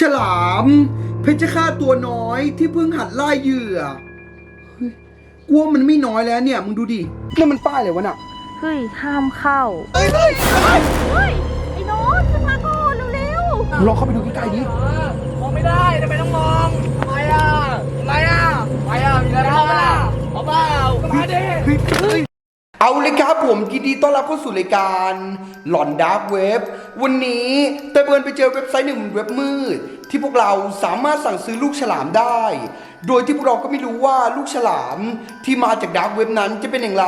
ฉลาม เพชฌฆาตตัวน้อยที่เพิ่งหัดล่าเหยื่อเฮ้ยกลัวมันไม่น้อยแล้วเนี่ย มึงดูดินี่นมันป้ายเลยวะน่ะเฮ้ยห้ามเข้าเฮ้ยเฮ้ยเฮ้ยเฮ้ยไอ้โน้ตขึ้นมาก่อนเร็วลองเข้าไปดูใกล้ๆดิมองไม่ได้ทำไมต้องมองทำไมอะทำไมอะทำไมอะมีอะไรเข้ามาเอาเปล่ามาดิเฮ้ยเฮ้ย เอาเลยครับผมยินดีต้อนรับเข้าสู่รายการหลอนดาร์กเว็บวันนี้เตยเบิร์นไปเจอเว็บไซต์หนึ่งเว็บมืด ที่พวกเราสามารถสั่งซื้อลูกฉลามได้ โดยที่พวกเราก็ไม่รู้ว่าลูกฉลามที่มาจากดาร์กเว็บนั้นจะเป็นอย่างไร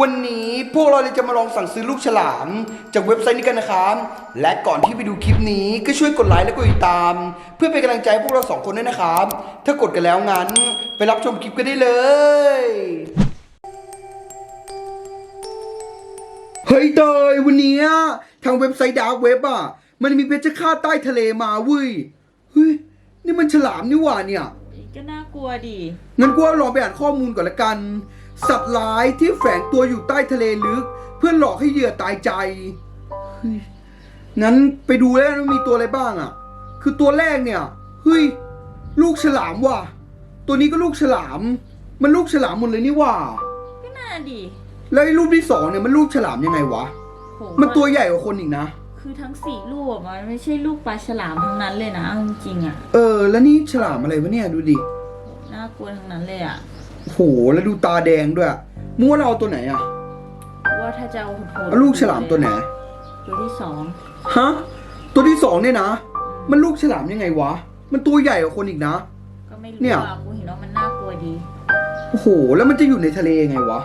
วันนี้พวกเราเลยจะมาลองสั่งซื้อลูกฉลาม จากเว็บไซต์นี้กันนะครับและก่อนที่ไปดูคลิปนี้ก็ช่วยกดไลค์และกดติดตาม เพื่อเป็นกำลังใจให้พวกเราสองคนด้วยนะครับถ้ากดกันแล้วงั้น ไปรับชมคลิปกันได้เลย เฮ้ยเตยวันเนี้ยทางเว็บไซต์ดาร์กเว็บอะ มันมีเพชฌฆาตใต้ทะเลมาเว้ยเฮ้ยนี่มันฉลามนี่หว่าเนี่ยๆก็น่ากลัวดิ งั้นกูว่าลองไปอ่านข้อมูลก่อนละกัน สัตว์ร้ายที่แฝงตัวอยู่ใต้ทะเลลึก เพื่อหลอกให้เหยื่อตายใจเฮ้ยงั้นไปดูแล้วว่ามีตัวอะไรบ้างอะ คือตัวแรกเนี่ยเฮ้ยลูกฉลามว่ะ ตัวนี้ก็ลูกฉลาม มันลูกฉลามหมดเลยนี่หว่า ก็น่าดิ แล้วไอ้รูปที่สองเนี่ยมันลูกฉลามยังไงวะ โหมันตัวใหญ่กว่าคนอีกนะ คือทั้งสี่ลูกอะมันไม่ใช่ลูกปลาฉลามทั้งนั้นเลยนะเอาจริงๆอะเออ แล้วนี่ฉลามอะไรวะเนี่ยดูดิ น่ากลัวทั้งนั้นเลยอะโห แล้วดูตาแดงด้วยมัวาเราเอาตัวไหนอะว่าถ้าจะเอาโหดๆเอาลูกฉลามตัวไหน ตัวที่สองฮะ ตัวที่สองเนี่ยนะ มันลูกฉลามยังไงวะ มันตัวใหญ่กว่าคนอีกนะ ก็ไม่รู้เนี่ย อะกูเห็นว่ามันน่ากลัวดี โอ้โห แล้วมันจะอยู่ในทะเลยังไงวะ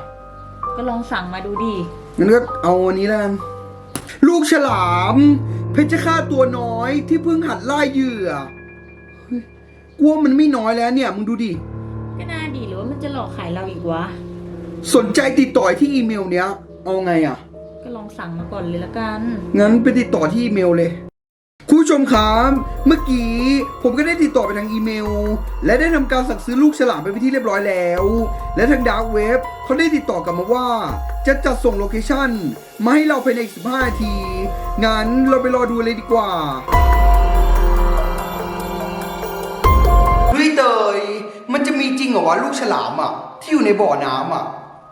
ก็ลองสั่งมาดูดิงั้นก็เอาอันนี้แล้วกันลูกฉลาม เพชฌฆาตตัวน้อยที่เพิ่งหัดล่าเหยื่อเฮ้ยกลัวมันไม่น้อยแล้วเนี่ย มึงดูดิ ก็น่าดีหรือว่ามันจะหลอกขายเราอีกวะ สนใจติดต่อที่อีเมลเนี้ย เอาไงอะ ก็ลองสั่งมาก่อนเลยละกัน งั้นไปติดต่อที่อีเมลเลย คุณผู้ชมครับเมื่อกี้ผมก็ได้ติดต่อไปทางอีเมล และได้ทำการสั่งซื้อลูกฉลามไปเป็นที่เรียบร้อยแล้ว และทางดาร์กเว็บเขาได้ติดต่อกลับมาว่า จะจัดส่งโลเคชั่นมาให้เราภายในอีก15นาที งั้นเราไปรอดูเลยดีกว่าเฮ้ยเตยมันจะมีจริงเหรอวะลูกฉลามอะ ที่อยู่ในบ่อน้ำอะ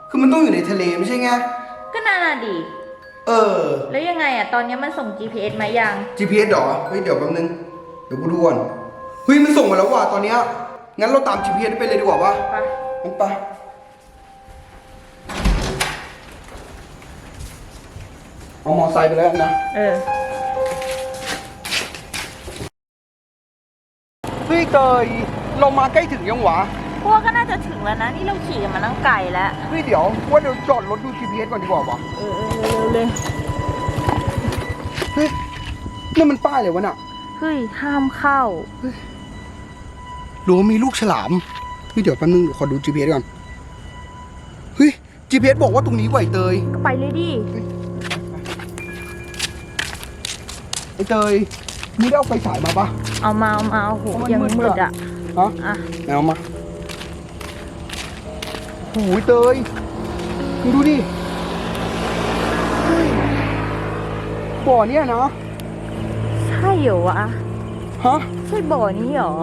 คือมันต้องอยู่ในทะเลไม่ใช่ไงก็น่าดี เออ แล้วยังไงอะตอนนี้มันส่ง GPS มายัง GPS เหรอ เฮ้ย เดี๋ยวแป๊บนึง เดี๋ยวกูดูก่อนเฮ้ย มันส่งมาแล้วว่ะตอนเนี้ยงั้นเราตาม GPS ไปเลยดีกว่าวะไป งั้นไป เอามอไซค์ไปแล้วนะ เออ เฮ้ยเตยเรามาใกล้ถึงยังวะ พวกก็น่าจะถึงแล้วนะ นี่เราขี่กันมาตั้งไกลแล้ว เฮ้ยเดี๋ยวว่าเดี๋ยวจอดรถดู GPS ก่อนดีกว่าวะ เออเออ เร็วๆเลย เฮ้ยนี่นมันป้ายเลยวะน่ะเฮ้ย ห้ามเข้า หรือว่ามีลูกฉลามเฮ้ยเดี๋ยวแป๊บนึงเดี๋ยวขอดู GPS ก่อนเฮ้ย GPS บอกว่าตรงนี้ไหวเตยก็ไปเลยดิ ไอเตยนี่ได้เอาไฟฉายมาปะ เอามาเอามาโอ้โหมันยังมืดมืดอะอะฮะอะไหนเอามาโอ้ยเตยมึงดูดิเฮ้ย บ่อเนี่ยนะใช่เหรอวะฮะใช่บ่อนี้เหรอ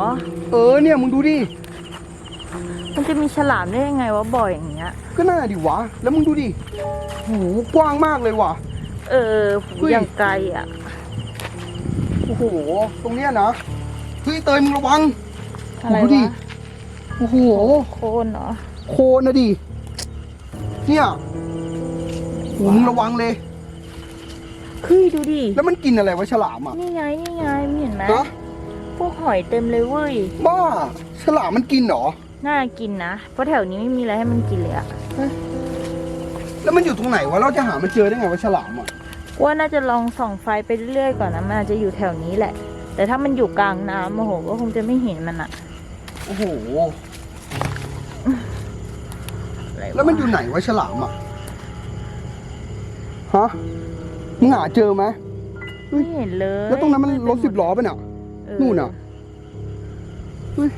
เออเนี่ยมึงดูดิมันจะมีฉลามได้ยังไงวะบ่ออย่างเงี้ย ก็น่าดิวะ แล้วมึงดูดิโหกว้างมากเลยว่ะเออหูเฮ้ยอย่างไกลอะโอ้โหตรงเนี้ยนะเฮ้ยเตยมึงระวังอะไรดูดิวะโอ้โหโคนเหรอโคนนะดิเนี่ยโหมึงระวังเลย เฮ้ยดูดิ แล้วมันกินอะไรวะฉลามอะนี่ไงนี่ไงไม่เห็นไหมนะพวกหอยเต็มเลยเว้ย บ้า ฉลามมันกินเหรอ น่ากินนะ เพราะแถวนี้ไม่มีอะไรให้มันกินเลยอะแล้วมันอยู่ตรงไหนวะ เราจะหามันเจอได้ไงว่าฉลามอะ ว่าน่าจะลองส่องไฟไปเรื่อยๆก่อนนะ มันอาจจะอยู่แถวนี้แหละ แต่ถ้ามันอยู่กลางน้ำโอ้โห ก็คงจะไม่เห็นมันอะโอ้โหอะไระแล้วมันอยู่ไหนวะฉลามอะ ฮะ มึงหาเจอไหมไม่เห็นเลยแล้วตรงนั้นมันรถสิบล้อป่ะเนี่ยเออนู่นน่ะเฮ้ย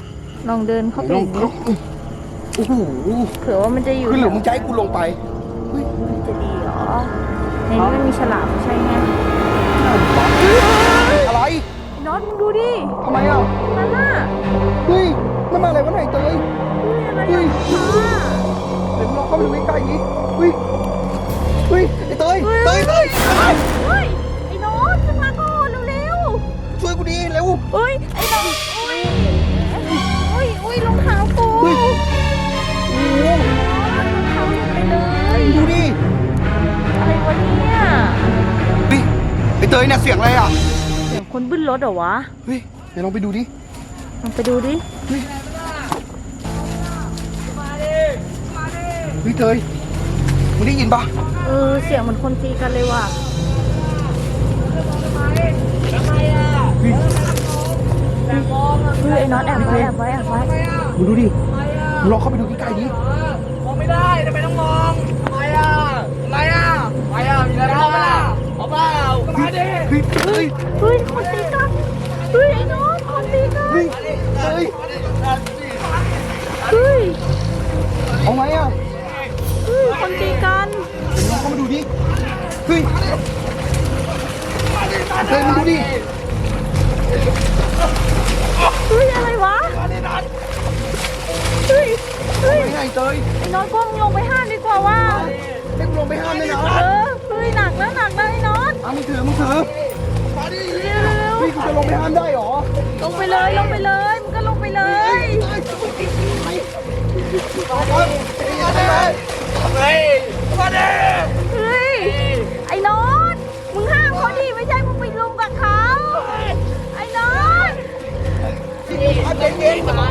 ลองเดินเข้าไปลองดิโอ้โหเผื่อว่ามันจะอยู่คือหรือมึงจะให้กูลงไปเฮ้ยมันจะดีเหรอในนี้ไม่มีฉลามไม่ใช่ไงอะไรไอ้น็อตตมึงดูดิทำไมอะนั่นน่ะเฮ้ยนั่นมาอะไรวะไหนเตยเฮ้ยอะไรเฮ้ยอะเดี๋ยวเราเข้าไปดูใกล้ๆนี้เฮ้ย เตยเนี่ยเสียงอะไรอะเสียงคนบึ้นรถเหรอวะ เฮ้ยเดี๋ยวลองไปดูดิลองไปดูดิเฮ้ยเตยมึงได้ยินปะเออเสียงเหมือนคนตีกันเลยว่ะเฮ้ยเฮ้ยไอ้น็อตแอบไว้แอบไว้แอบไว้มึงดูดิมึงลองเข้าไปดูใกล้ๆดิมองไม่ได้ทำไมต้องมองทำไมอะทำไมอะทำไมอะมีอะไรบ้าง เอาเปล่ามาดิเฮ้ยเฮ้ยเฮ้ยคนตีกันเฮ้ยไอ้น็อตคนตีกันเฮ้ยเฮ้ยเฮ้ยเอาไหมอะเฮ้ยคนตีกันเดี๋ยวลองเข้ามาดูดิเฮ้ยเตยมึงดูดิเฮ้ยอะไรวะเฮ้ยเฮ้ยไปไงเตยไอ้น็อตก้มลงไปห้ามดีกว่าว่าให้กูลงไปห้ามเลยนะ น็อตอะมึงถือมึงถือเร็วเร็วเฮ้ยกูจะลงไปห้ามได้เหรอลงไปเลยลงไปเลยมึงก็ลงไปเลยเฮ้ยมาดิเฮ้ยไอ้น็อตมึงห้ามเขาดิไม่ใช่มึงไปลุมกับเขาไอ้น็อตเอาใจเย็นเอา